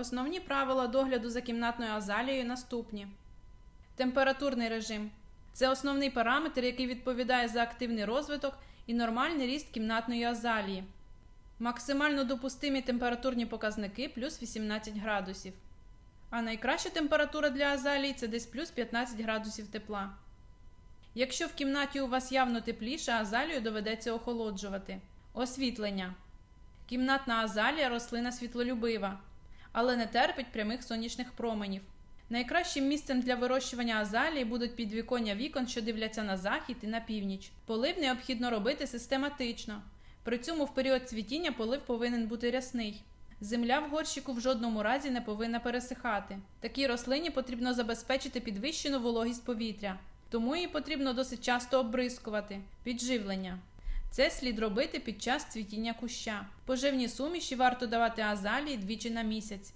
Основні правила догляду за кімнатною азалією наступні: температурний режим це основний параметр, який відповідає за активний розвиток і нормальний ріст кімнатної азалії. Максимально допустимі температурні показники плюс 18 градусів. А найкраща температура для азалії це десь плюс 15 градусів тепла. Якщо в кімнаті у вас явно тепліше, азалію доведеться охолоджувати. Освітлення. Кімнатна азалія рослина світлолюбива, але не терпить прямих сонячних променів. Найкращим місцем для вирощування азалії будуть підвіконня вікон, що дивляться на захід і на північ. Полив необхідно робити систематично. При цьому в період цвітіння полив повинен бути рясний. Земля в горщику в жодному разі не повинна пересихати. Такій рослині потрібно забезпечити підвищену вологість повітря, тому її потрібно досить часто обрискувати. Підживлення. Це слід робити під час цвітіння куща. Поживні суміші варто давати азалії двічі на місяць.